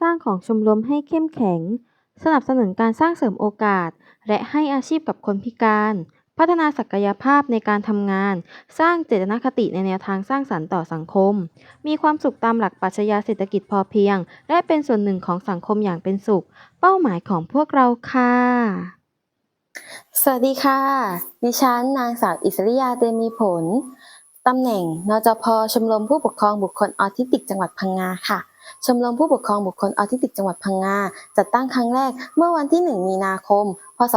สร้างของชมรมให้เข้มแข็ง สนับสนุนการสร้างเสริมโอกาส และให้อาชีพกับคนพิการ พัฒนาศักยภาพในการทำงาน สร้างเจตนคติในแนวทางสร้างสรรค์ต่อสังคม มีความสุขตามหลักปรัชญาเศรษฐกิจพอเพียง และเป็นส่วนหนึ่งของสังคมอย่างเป็นสุข เป้าหมายของพวกเราค่ะ สวัสดีค่ะ ดิฉันนางสาวอิสริยาเตมีผลตำแหน่ง นจพ ชมรมผู้ปกครองบุคคลออทิสติกจังหวัดพังงาค่ะ ชมรมผู้ปกครองบุคคลออทิสติกจังหวัดพังงา จัดตั้งครั้งแรกเมื่อวันที่ 1 มีนาคม พศ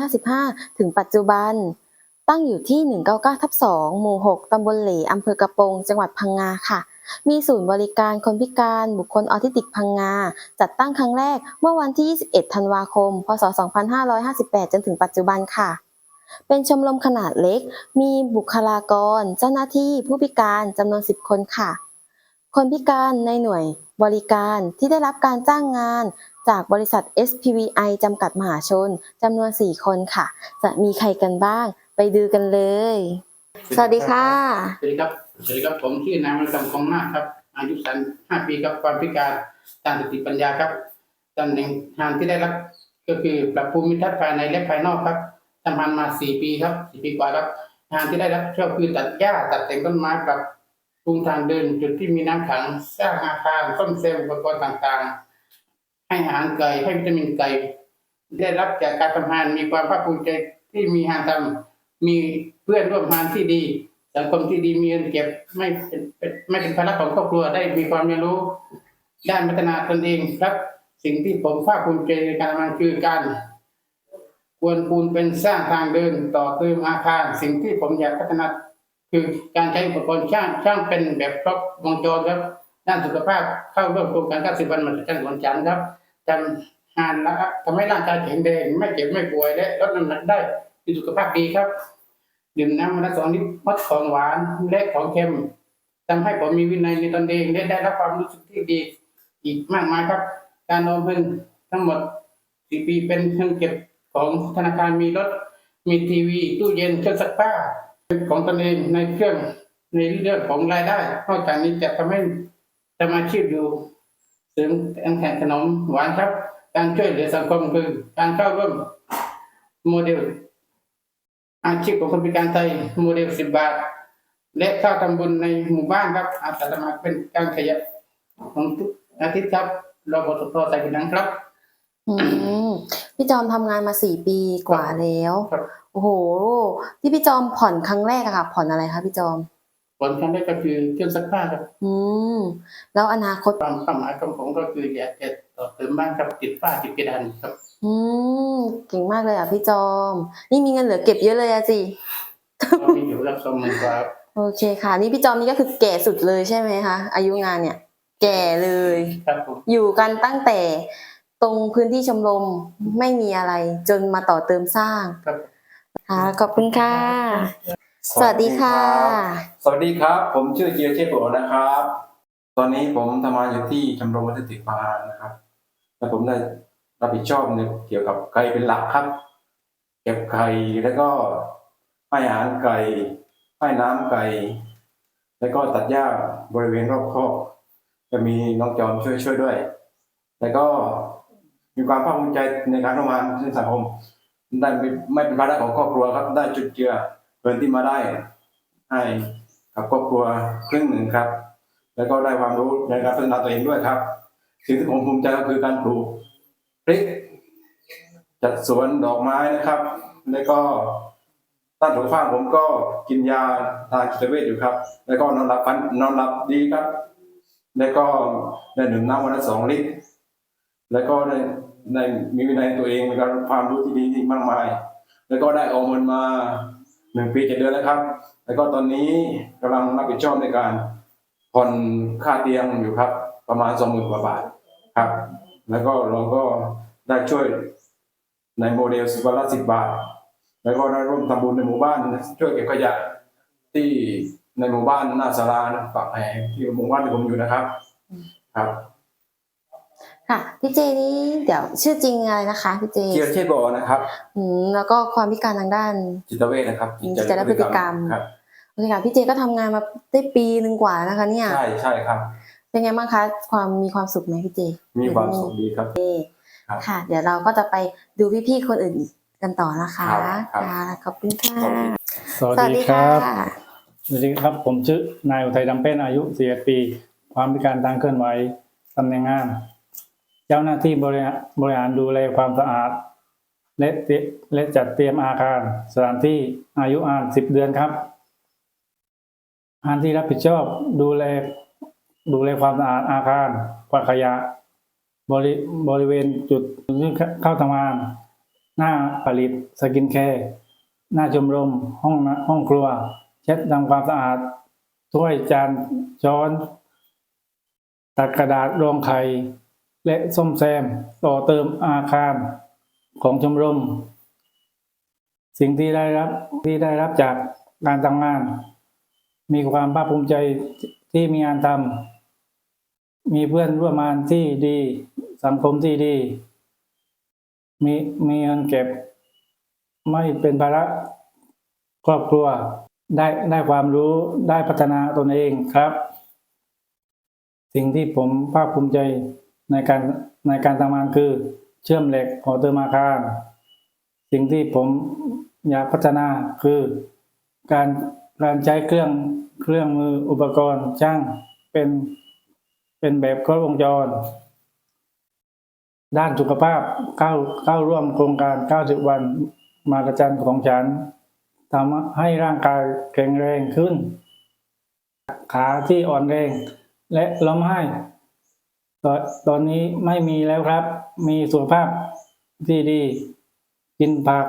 2555 ถึงปัจจุบัน ตั้งอยู่ที่ 199ทับ2หมู่ 6 ตำบลเหลอำเภอกระโปง จังหวัดพังงาค่ะ มีศูนย์บริการคนพิการบุคคลออทิสติกพังงา จัดตั้งครั้งแรกเมื่อวันที่ 21 ธันวาคม พศ 2558 จนถึงปัจจุบันค่ะเป็นชมรมขนาดเล็ก มีบุคลากร เจ้าหน้าที่ผู้พิการจำนวน 10 คนค่ะ คนพิการในหน่วยบริการที่ได้รับการจ้างงานจากบริษัท SPVI จำกัดมหาชนจำนวน 4 คนค่ะ จะมีใครกันบ้าง ไปดูกันเลย สวัสดีค่ะ สวัสดีครับ สวัสดีครับ ผมชื่อนายมรกรรมคงนาคครับ อายุสันห้าปีครับ ความพิการทางสติปัญญาครับตำแหน่งงานที่ได้รับก็คือปรับภูมิทัศน์ภายในและภายนอกครับทำงานมาสี่ปีครับสี่ปีกว่าครับ งานที่ได้รับก็คือตัดหญ้าตัดแต่งต้นไม้ปรับ ปรุงทางเดินจุดที่มีน้ำขังสร้างอาคารซ่อมแซมอุปกรณ์ต่างๆ ให้อาหารไก่ให้วิตามินไก่ได้รับจากการทำงานมีความภาคภูมิใจที่มีงานทำมีเพื่อนร่วมงานที่ดี สังคมที่ดีมีเงินเก็บไม่เป็นไม่เป็นภาระของครอบครัวได้มีความเรียนรู้ ด้านพัฒนาตนเองครับ สิ่งที่ผมภาคภูมิใจในการทำงานคือการกวนปูนเป็นสร้างทางเดินต่อเติมอาคาร สิ่งที่ผมอยากพัฒนา คือการใช้อุปกรณ์ช่างช่างเป็นแบบครบวงจรครับด้านสุขภาพเข้าร่วมโครงการ90วันมาจันทร์วันจันทร์ครับทำงานแล้วทำให้ร่างกายแข็งแรงไม่เจ็บไม่ป่วยและลดน้ำหนักได้มีสุขภาพดีครับดื่มน้ำวันละสองลิตรงดของหวานและของเค็มทำให้ผมมีวินัยในตนเองและได้รับความรู้สึกที่ดี อีกมากมายครับ การออมเงินทั้งหมดสี่ปีเป็นเครื่องเก็บของธนาคารมีรถมีทีวีตู้เย็นเครื่องซักผ้า ของตนเองในเครื่องในเรื่องของรายได้นอกจากนี้จะทำให้ทำอาชีพอยู่เสริมแข่งขนมหวานครับ การช่วยเหลือสังคมคือการเข้าร่วมโมเดล อาชีพของคนพิการไทยโมเดลสิบบาท และค่าทำบุญในหมู่บ้านครับ อาสาสมัครเป็นการขยับของอาทิตย์ครับราบทต่อใส่กันนังครับอืม พี่จอมทำงานมาสี่ปีกว่าแล้ว ครับ โอ้โห ที่พี่จอมผ่อนครั้งแรกอะค่ะ ผ่อนอะไรคะพี่จอม ผลครั้งแรกก็คือเครื่องซักผ้าครับอืม แล้วอนาคต ความความหมายของผมก็คืออยากจะต่อเติมบ้านครับติดฝ้าติดเพดานครับอืม เก่งมากเลยอะพี่จอม นี่มีเงินเหลือเก็บเยอะเลยอะจิก็มีอยู่รับสองหมื่นกว่าครับโอเคค่ะ นี่พี่จอมนี่ก็คือแก่สุดเลยใช่ไหมคะ อายุงานเนี่ย แก่เลย ครับผมอยู่กันตั้งแต่ ตรงพื้นที่ชมรมไม่มีอะไร จนมาต่อเติมสร้างครับ ค่ะขอบคุณค่ะ สวัสดีค่ะ สวัสดีครับ ผมชื่อเจียวเชฟโอนะครับ ตอนนี้ผมทำงานอยู่ที่ชมรมวัฒนติปานะครับ และผมได้รับผิดชอบในเกี่ยวกับไก่เป็นหลักครับ เก็บไข่แล้วก็ให้อาหารไก่ให้น้ำไก่แล้วก็ตัดหญ้าบริเวณรอบคอกจะมีน้องจอมช่วยช่วยด้วยแต่ก็ มีความภาคภูมิใจในการทำงานในสังคมได้ไม่ไม่เป็นภาระของครอบครัวครับ ได้จุดเจือเงินที่มาได้ให้กับครอบครัวครึ่งหนึ่งครับ แล้วก็ได้ความรู้ในการพัฒนาตัวเองด้วยครับ สิ่งที่ผมภูมิใจก็คือการปลูกพริกจัดสวนดอกไม้นะครับ แล้วก็ต้านสุขภาผมก็กินยาทางจิตเวชอยู่ครับ แล้วก็นอนหลับฝันนอนหลับดีครับ แล้วก็ได้ดื่มน้ำวันละสองลิตร แล้วก็ได้ได้มีวินัยในตัวเองมีการความรู้ที่ดีที่มากมาย แล้วก็ได้เอาเงินมาหนึ่งปีเจ็ดเดือนแล้วครับ แล้วก็ตอนนี้กำลังรับผิดชอบในการผ่อนค่าเตียงอยู่ครับ ประมาณสองหมื่นกว่าบาทครับ แล้วก็เราก็ได้ช่วยในโมเดลสิบวันละสิบบาท แล้วก็ได้ร่วมทำบุญในหมู่บ้านช่วยเก็บขยะที่ในหมู่บ้านหน้าสาราปากแห่ที่หมู่บ้านที่ผมอยู่นะครับ ครับ ค่ะพี่เจนี่เดี๋ยวชื่อจริงอะไรนะคะพี่เจเชียร์เชฟบอนะครับอืมแล้วก็ความพิการทางด้านจิตเวชนะครับจิตและพฤติกรรมครับโอเคค่ะพี่เจก็ทำงานมาได้ปีหนึ่งกว่านะคะ เนี่ยใช่ใช่ครับ เป็นไงบ้างคะความมีความสุขไหมพี่เจ มีความสุขดีครับครับค่ะ เดี๋ยวเราก็จะไปดูพี่ๆคนอื่นกันต่อนะคะครับครับค่ะขอบคุณค่ะสวัสดีครับะสวัสดีครับ ผมชื่อนายอุทัยดำเป็นอายุ41ปี ความพิการทางเคลื่อนไหวตำแหน่งงาน เจ้าหน้าที่บริหารบริหารดูแลความสะอาด และและจัดเตรียมอาคาร สถานที่อายุอ่าน10เดือนครับงานที่รับผิดชอบดูแลดูแลความสะอาดอาคารกวาดขยะบริบริเวณจุดที่เข้าทำงาน หน้าผลิตสกินแคร์หน้าชมรม ห้องห้องครัว เช็ดทำความสะอาดถ้วยจานช้อน ตัดกระดาษรองไข่ และส้มแซมต่อเติมอาคารของชมรม สิ่งที่ได้รับที่ได้รับจากการทำงาน มีความภาคภูมิใจที่มีงานทำมีเพื่อนร่วมงานที่ดี สังคมที่ดี มีมีเงินเก็บ ไม่เป็นภาระครอบครัวได้ได้ความรู้ได้พัฒนาตนเองครับ สิ่งที่ผมภาคภูมิใจ ในการในการทำงานคือเชื่อมเหล็กหอเติมาคาสิ่งที่ผมอยากพัฒนาคือการการใช้เครื่องเครื่องมืออุปกรณ์ช่างเป็นเป็นแบบครบวงจร ด้านสุขภาพเข้าเข้าร่วมโครงการ 90 วันมากระจันของฉันทำให้ร่างกายแข็งแรงขึ้น ขาที่อ่อนแรงและล้มให้ ตอนตอนนี้ไม่มีแล้วครับ มีสุขภาพที่ดี กินผัก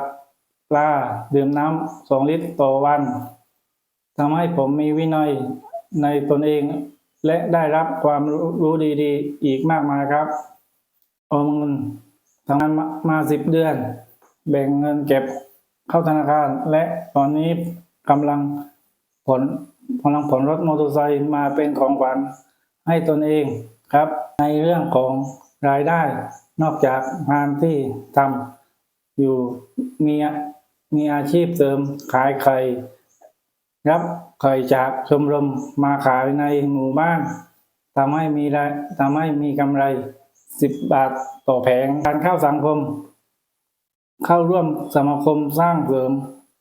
ปลาดื่มน้ำสองลิตรต่อวันทำให้ผมมีวินัยในตนเอง และได้รับความรู้รดีๆ อีกมากมายครับออมเงินทำงานมาสิบเดือน แบ่งเงินเก็บเข้าธนาคาร และตอนนี้กำลังผลกำลังผ่อนรถมอเตอร์ไซค์มาเป็นของขวัญให้ตนเอง ครับ ในเรื่องของรายได้นอกจากงานที่ทำอยู่มีมีอาชีพเสริมขายไข่รับไข่จากชมรมมาขายในหมู่บ้านทำให้มีรายทำให้มีกำไร 10 บาทต่อแผงการเข้าสังคม เข้าร่วมสมาคมสร้างเสริม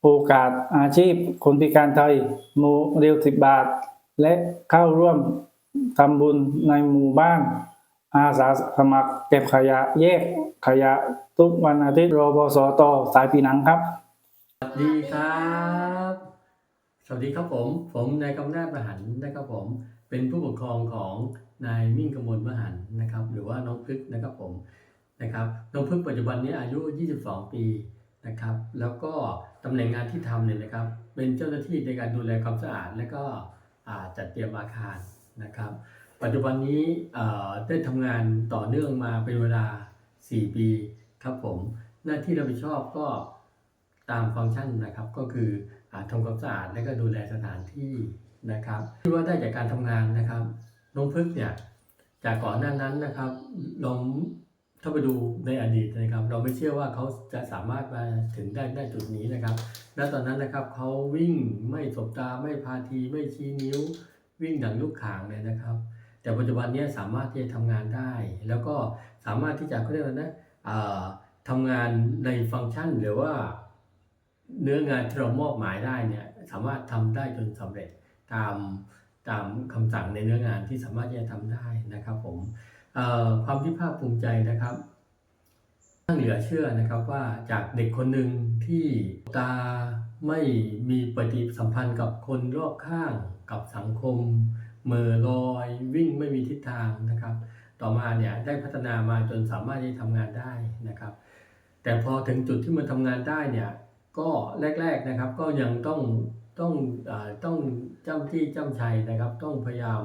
โอกาสอาชีพคนพิการไทยมูเรียวสิบบาท และเข้าร่วม ทำบุญในหมู่บ้าน อาสาสมัครเก็บขยะแยกขยะทุกวันอาทิตย์รบสตสายปีหนังครับ สวัสดีครับ สวัสดีครับผม ผมนายกำนาจมหันนะครับผม เป็นผู้ปกครองของนายมิ่งกมลมหันนะครับ หรือว่าน้องพึกนะครับผมนะครับน้องพึกปัจจุบันนี้อายุ 22 ปีนะครับ แล้วก็ตำแหน่งงานที่ทำเนี่ยนะครับ เป็นเจ้าหน้าที่ในการดูแลความสะอาด และก็จัดเตรียมอาคาร นะครับ ปัจจุบันนี้ได้ทำงานต่อเนื่องมาเป็นเวลา 4 ปีครับผม หน้าที่รับผิดชอบก็ตามฟังก์ชันนะครับ ก็คืออทำความสะอาดและก็ดูแลสถานที่นะครับที่ว่าได้จากการทำงานนะครับน้องพึกเนี่ยจากก่อนหน้านั้นนะครับลองถ้าไปดูในอดีตนะครับ เราไม่เชื่อว่าเขาจะสามารถมาถึงได้ได้จุดนี้นะครับ และตอนนั้นนะครับเขาวิ่งไม่สบตาไม่พาทีไม่ชี้นิ้ว วิ่งดังลูกขางเลยนะครับ แต่ปัจจุบันนี้สามารถที่จะทำงานได้ แล้วก็สามารถที่จะเขาเรียกว่านะทำงานในฟังก์ชันหรือว่าเนื้องานที่เรามอบหมายได้เนี่ยสามารถทำได้จนสำเร็จตามตามคำสั่งในเนื้องานที่สามารถที่จะทำได้นะครับผมความที่ภาคภูมิใจนะครับตั้งเหลือเชื่อนะครับว่าจากเด็กคนหนึ่งที่ตา ไม่มีปฏิสัมพันธ์กับคนรอบข้างกับสังคมเหม่อลอยวิ่งไม่มีทิศทางนะครับ ต่อมาเนี่ยได้พัฒนามาจนสามารถที่ทำงานได้นะครับ แต่พอถึงจุดที่มันทำงานได้เนี่ยก็แรก ๆนะครับก็ยังต้องต้องอต้องจ้าที่จ้าชัยนะครับ ต้องพยายาม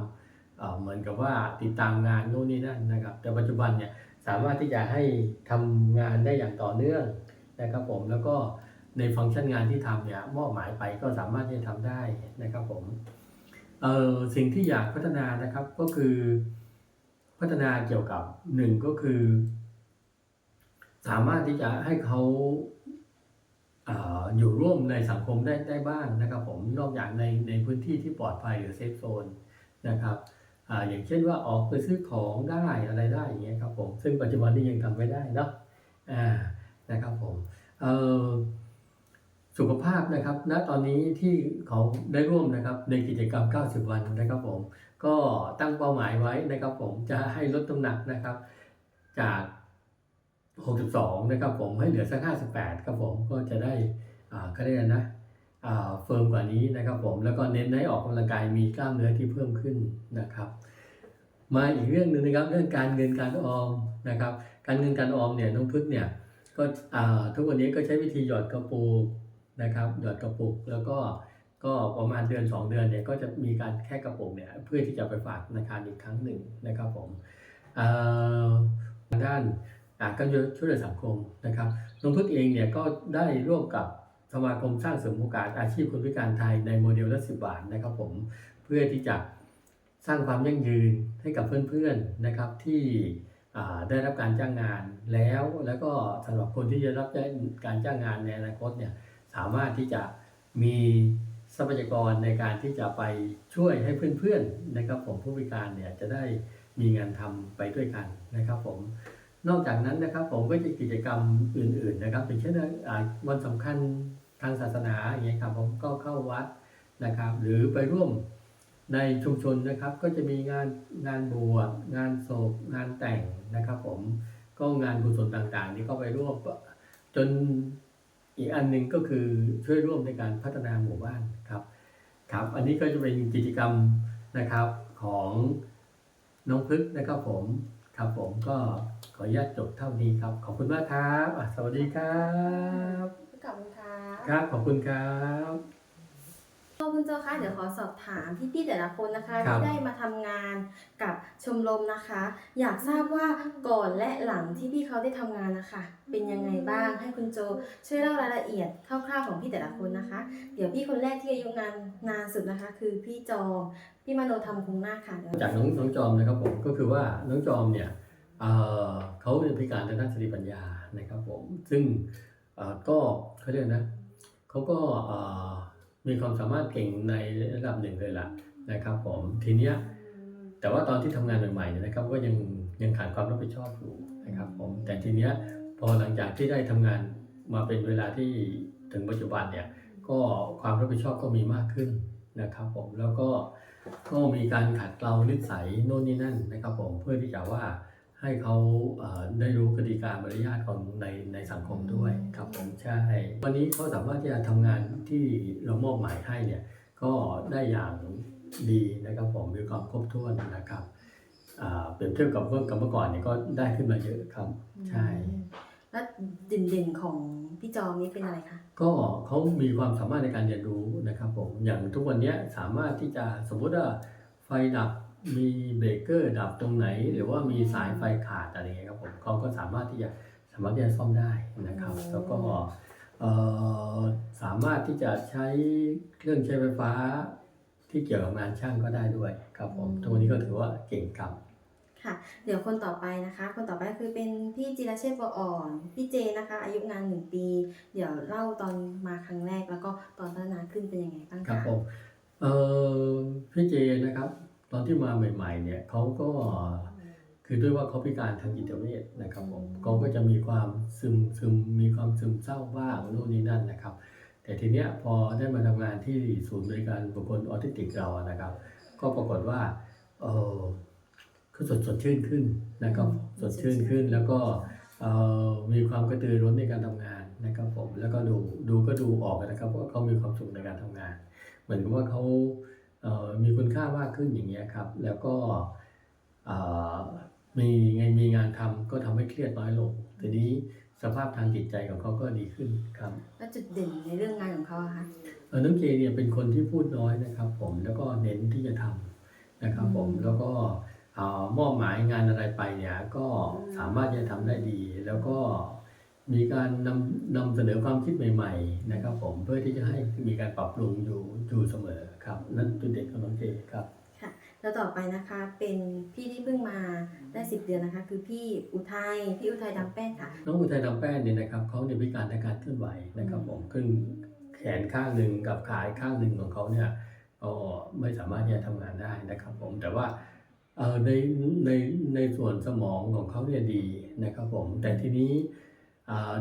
เอ่อเหมือนกับว่าติดตามงานโน่นนี่นั่นนะครับ แต่ปัจจุบันเนี่ยสามารถที่จะให้ทำงานได้อย่างต่อเนื่องนะครับผมแล้วก็ ในฟังก์ชันงานที่ทำเนี่ยมอบหมายไปก็สามารถที่จะทำได้นะครับผมเออสิ่งที่อยากพัฒนานะครับก็คือพัฒนาเกี่ยวกับหนึ่งก็คือ สามารถที่จะให้เขาเอออยู่ร่วมในสังคมได้ได้บ้างนะครับ ผมนอกจากในในพื้นที่ที่ปลอดภัยหรือเซฟโซนนะครับออย่างเช่นว่าออกไปซื้อของได้อะไรได้อย่างเงี้ยครับผมซึ่งปัจจุบันนี้ยังทำไม่ได้เนาะอ่านะครับผมเออ สุขภาพนะครับณตอนนี้ที่เขาได้ร่วมนะครับในกิจกรรม 90 วันนะครับผม ก็ตั้งเป้าหมายไว้นะครับผมจะให้ลดน้ำหนักนะครับ จาก 62 นะครับผมให้เหลือสัก 58 ครับผมก็จะได้อ่าก็ได้นะอ่าเฟิร์มกว่านี้นะครับผมแล้วก็เน้นให้ออกกำลังกายมีกล้ามเนื้อที่เพิ่มขึ้นนะครับ มาอีกเรื่องหนึ่งนะครับเรื่องการเงินการออมนะครับ การเงินการออมเนี่ยน้องพึกเนี่ยก็อ่าทุกวันนี้ก็ใช้วิธีหยอดกระปุก นะครับหยอดกระปุกแล้วก็ก็ประมาณเดือน 2 เดือนเนี่ยก็จะมีการแค่กระปุกเนี่ยเพื่อที่จะไปฝากธนาคารอีกครั้งหนึ่งนะครับผมอ่อทางด้านอ่าการช่วยเหลือสังคมนะครับน้องพึกเองเนี่ยก็ได้ร่วมกับสมาคมสร้างเสริมโอกาสอาชีพคนพิการไทยในโมเดลละสิบบาทนะครับผมเพื่อที่จะสร้างความยั่งยืนให้กับเพื่อนๆนะครับที่อ่าได้รับการจ้างงานแล้ว แล้วก็สำหรับคนที่จะรับการจ้างงานในอนาคตเนี่ย สามารถที่จะมีทรัพยากรในการที่จะไปช่วยให้เพื่อนๆนะครับผมผู้พิการเนี่ยจะได้มีงานทำไปด้วยกันนะครับผมนอกจากนั้นนะครับผมก็จะกิจกรรมอื่นๆนะครับอย่างเช่นวันสำคัญทางศาสนาอย่างเงี้ยครับผมก็เข้าวัดนะครับ หรือไปร่วมในชุมชนนะครับก็จะมีงานงานบวชงานศพงานแต่งนะครับ ผมก็งานกุศลต่างๆ นี่ก็ไปร่วมจน อีกอันหนึ่งก็คือช่วยร่วมในการพัฒนาหมู่บ้านครับครับอันนี้ก็จะเป็นกิจกรรมนะครับของน้องพึกษ์นะครับผมครับผมก็ขออนุญาตจบเท่านี้ครับ ขอบคุณมากครับอะสวัสดีครับขอบคุณค่ะครับขอบคุณครับ คุณโจคะเดี๋ยวขอสอบถามพี่ๆแต่ละคนนะคะครับ ที่ได้มาทำงานกับชมรมนะคะ อยากทราบว่าก่อนและหลังที่พี่เขาได้ทำงานนะคะเป็นยังไงบ้างให้คุณโจช่วยเล่ารายละเอียดคร่าวๆของพี่แต่ละคนนะคะ เดี๋ยวพี่คนแรกที่อายุงานนานสุดนะคะ คือพี่จอมพี่มโนธรรมคงนาคค่ะจากน้องน้องจอมนะครับผมก็คือว่าน้องจอมเนี่ยเอ่อเขาเป็นพิการทางด้านสติปัญญานะครับผมซึ่งเอ่อก็เขาเรียกนะเขาก็เอ่อ มีความสามารถเก่งในระดับหนึ่งเลยล่ะนะครับผมทีเนี้ยแต่ว่าตอนที่ทำงานใหม่ๆเนี่ยนะครับก็ยังยังขาดความรับผิดชอบอยู่นะครับผมแต่ทีเนี้ยพอหลังจากที่ได้ทำงานมาเป็นเวลาที่ถึงปัจจุบันเนี่ยก็ความรับผิดชอบก็มีมากขึ้นนะครับผมแล้วก็ก็มีการขัดเกลานิสัยโน่นนี่นั่นนะครับผมเพื่อที่จะว่า ให้เขาเอ่อได้รู้กติกามารยาทของในในสังคมด้วยครับผมใช่วันนี้เขาสามารถที่จะทำงานที่เรามอบหมายให้เนี่ยก็ได้อย่างดีนะครับผมมีความครบถ้วนนะครับอ่าเปรียบเทียบกับเมื่อกับเมื่อก่อนเนี่ยก็ได้ขึ้นมาเยอะครับใช่แล้วเด่นๆของพี่จอมนี่เป็นอะไรคะก็เขามีความสามารถในการเรียนรู้นะครับผมอย่างทุกวันเนี้ยสามารถที่จะสมมุติว่าไฟดับ มีเบรกเกอร์ดับตรงไหน หรือว่ามีสายไฟขาดอะไรเงี้ยครับผมเขาก็สามารถที่จะสามารถที่จะซ่อมได้นะครับอืมแล้วก็เอ่อสามารถที่จะใช้เครื่องใช้ไฟฟ้าที่เกี่ยวกับงานช่างก็ได้ด้วยครับผมทุกวันนี้ก็ถือว่าเก่งครับค่ะ เดี๋ยวคนต่อไปนะคะ คนต่อไปก็คือเป็นพี่จิรเชษฐ์บัวอ่อน พี่เจนะคะ อายุงานหนึ่งปี เดี๋ยวเล่าตอนมาครั้งแรกแล้วก็ตอนพัฒนาขึ้นเป็นยังไงบ้างครับคะผมเอ่อพี่เจนะครับ ตอนที่มาใหม่ ๆ เนี่ยเขาก็คือด้วยว่าเขาพิการทางจิตเวชนะครับผมเขาก็จะมีความซึมซึมมีความซึมเศร้าบ้างโน่นนี่นั่นนะครับ แต่ทีเนี้ยพอได้มาทำงานที่ศูนย์บริการบุคคลออทิสติกเราอะนะครับ ก็ปรากฏว่าเออคือสดสดชื่นขึ้นนะครับสดชื่นขึ้นแล้วก็เอ่อมีความกระตือรือร้นในการทำงานนะครับผมแล้วก็ดูดูก็ดูออกนะครับว่าเขามีความสุขในการทำงาน เหมือนกับว่าเขาเอ่อ มีคุณค่ามากขึ้นอย่างเงี้ยครับ แล้วก็เอ่อมีไงมีงานทำก็ทำให้เครียดน้อยลงทีนี้สภาพทางจิตใจของเขาก็ดีขึ้นครับ แล้วจุดเด่นในเรื่องงานของเขาอะคะเอ่อน้องเจเนี่ยเป็นคนที่พูดน้อยนะครับ ผมแล้วก็เน้นที่จะทำนะครับผมอืมแล้วก็เอ่อมอบหมายงานอะไรไปเนี่ยก็สามารถจะทำได้ดีแล้วก็ มีการนำนำเสนอความคิดใหม่ ๆ นะครับผมเพื่อที่จะให้มีการปรับปรุงอยู่อยู่เสมอครับ นั่นจุดเด่นของน้องเจครับค่ะแล้วต่อไปนะคะเป็นพี่ที่เพิ่งมาได้สิบเดือนนะคะ คือพี่อุทัยพี่อุทัยดำแป้นค่ะ น้องอุทัยดำแป้นเนี่ยนะครับเขาเนี่ยพิการในการเคลื่อนไหวนะครับผมขึ้นแขนข้างหนึ่งกับขาอีกข้างหนึ่งของเขาเนี่ยก็ไม่สามารถที่จะทำงานได้นะครับ ผมแต่ว่าเอ่อในในในส่วนสมองของเขาเนี่ยดีนะครับผมแต่ทีนี้อ่า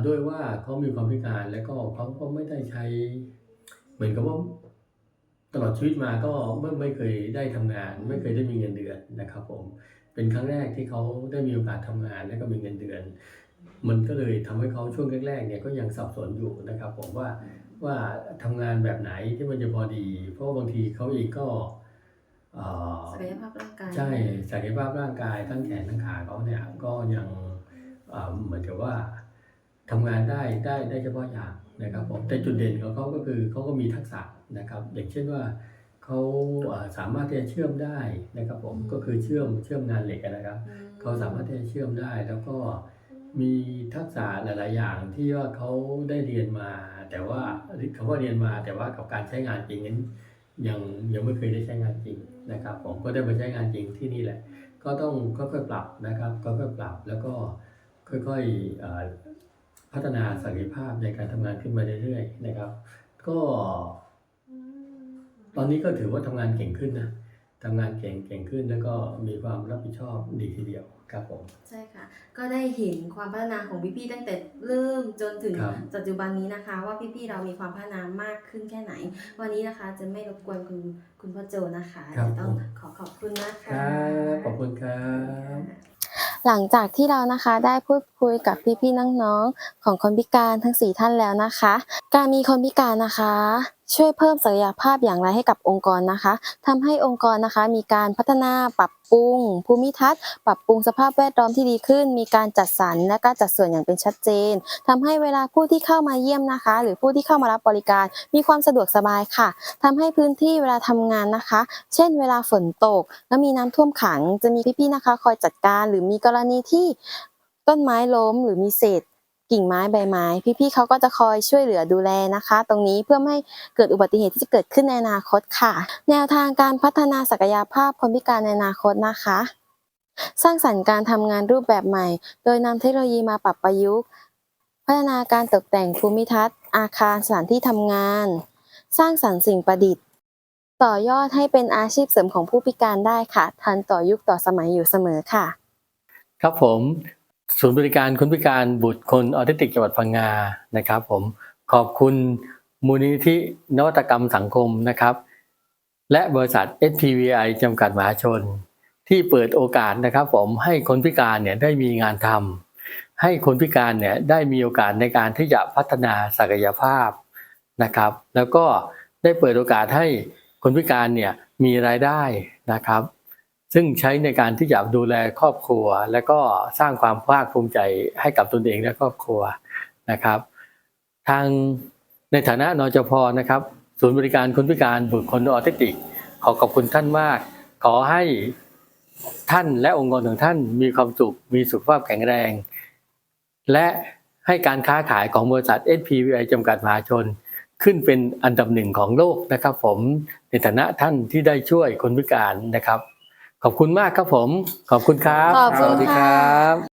ด้วยว่าเขามีความพิการแล้วก็เขาก็ไม่ได้ใช้ เหมือนกับว่าตลอดชีวิตมาก็ไม่ไม่เคยได้ทำงาน ไม่เคยได้มีเงินเดือนนะครับผมเป็นครั้งแรกที่เขาได้มีโอกาสทำงานแล้วก็มีเงินเดือน มันก็เลยทำให้เขาช่วงแรกๆเนี่ยก็ยังสับสนอยู่นะครับ ผมว่าว่าทำงานแบบไหนที่มันจะพอดี เพราะว่าบางทีเขาเองก็เอ่อศักยภาพร่างกายใช่ศักยภาพร่างกายทั้งแขนทั้งขาเขาเนี่ยก็ยังเอ่อเหมือนกับว่า ทำงานได้ได้ได้เฉพาะอย่างนะครับผมแต่จุดเด่นของเขาก็คือเขาก็มีทักษะนะครับอย่างเช่นว่าเขาเอ่อสามารถที่จะเชื่อมได้นะครับผมก็คือเชื่อมเชื่อมงานเหล็กอะนะครับเขาสามารถที่จะเชื่อมได้แล้วก็มีทักษะหลาย ๆ อย่างที่ว่าเขาได้เรียนมา แต่ว่าคำว่าเรียนมาแต่ว่ากับการใช้งานจริงนั้นยังยังไม่เคยได้ใช้งานจริงนะครับผมก็ได้มาใช้งานจริงที่นี่แหละ ก็ต้องค่อยๆปรับนะครับค่อยๆปรับแล้วก็ค่อยๆเอ่อ พัฒนาศักยภาพในการทำงานขึ้นมาเรื่อยๆนะครับ ก็ตอนนี้ก็ถือว่าทำงานเก่งขึ้นนะทำงานเก่งเก่งขึ้นแล้วก็มีความรับผิดชอบดีทีเดียวครับผมใช่ค่ะ ก็ได้เห็นความพัฒนาของพี่ๆตั้งแต่เริ่มจนถึงครับปัจจุบันนี้นะคะ ว่าพี่ๆเรามีความพัฒนามากขึ้นแค่ไหน วันนี้นะคะจะไม่รบกวนคุณคุณพ่อโจนะคะครับเดี๋ยวต้องผมขอขอบคุณนะคคะรับขอบคุณครับ หลังจากที่เรานะคะได้พูดคุยกับพี่ๆน้องๆของคนพิการทั้ง 4 ท่านแล้วนะคะ การมีคนพิการนะคะช่วยเพิ่มศักยภาพอย่างไรให้กับองค์กรนะคะทำให้องค์กรนะคะ มีการพัฒนาปรับปรุง ภูมิทัศน์ ปรับปรุงสภาพแวดล้อมที่ดีขึ้น มีการจัดสรรและก็จัดส่วนอย่างเป็นชัดเจนทำให้เวลาผู้ที่เข้ามาเยี่ยมนะคะ หรือผู้ที่เข้ามารับบริการ มีความสะดวกสบายค่ะทำให้พื้นที่เวลาทำงานนะคะ เช่น เวลาฝนตก แล้วมีน้ำท่วมขัง จะมีพี่ๆนะคะ คอยจัดการ หรือมีกรณีที่ต้นไม้ล้ม หรือมีเศษ กิ่งไม้ใบไม้ พี่ๆเขาก็จะคอยช่วยเหลือดูแลนะคะ ตรงนี้เพื่อไม่ให้เกิดอุบัติเหตุที่จะเกิดขึ้นในอนาคตค่ะ แนวทางการพัฒนาศักยภาพคนพิการในอนาคตนะคะ สร้างสรรค์การทำงานรูปแบบใหม่ โดยนำเทคโนโลยีมาปรับประยุกต์ พัฒนาการตกแต่งภูมิทัศน์ อาคารสถานที่ทำงาน สร้างสรรค์สิ่งประดิษฐ์ ต่อยอดให้เป็นอาชีพเสริมของผู้พิการได้ค่ะ ทันต่อยุคต่อสมัยอยู่เสมอค่ะ ครับผม ศูนย์บริการคนพิการบุตรคนออทิสติกจังหวัดพังงานะครับ ผมขอบคุณมูลนิธินวัตกรรมสังคมนะครับ และบริษัท SPVI จำกัดมหาชน ที่เปิดโอกาสนะครับ ผมให้คนพิการเนี่ยได้มีงานทำให้คนพิการเนี่ยได้มีโอกาสในการที่จะพัฒนาศักยภาพนะครับ แล้วก็ได้เปิดโอกาสให้คนพิการเนี่ยมีรายได้นะครับ ซึ่งใช้ในการที่จะดูแลครอบครัว และก็สร้างความภาคภูมิใจให้กับตนเองและครอบครัวนะครับ ทางในฐานะนจพนะครับ ศูนย์บริการคนพิการบุคคลออทิสติก ขอขอบคุณท่านมาก ขอให้ท่านและองค์กรของท่านมีความสุขมีสุขภาพแข็งแรง และให้การค้าขายของบริษัท SPVI จำกัดมหาชน ขึ้นเป็นอันดับหนึ่งของโลกนะครับ ผมในฐานะท่านที่ได้ช่วยคนพิการนะครับ ขอบคุณมากครับผม ขอบคุณครับ ขอบคุณสวัสดีคค่ะรับ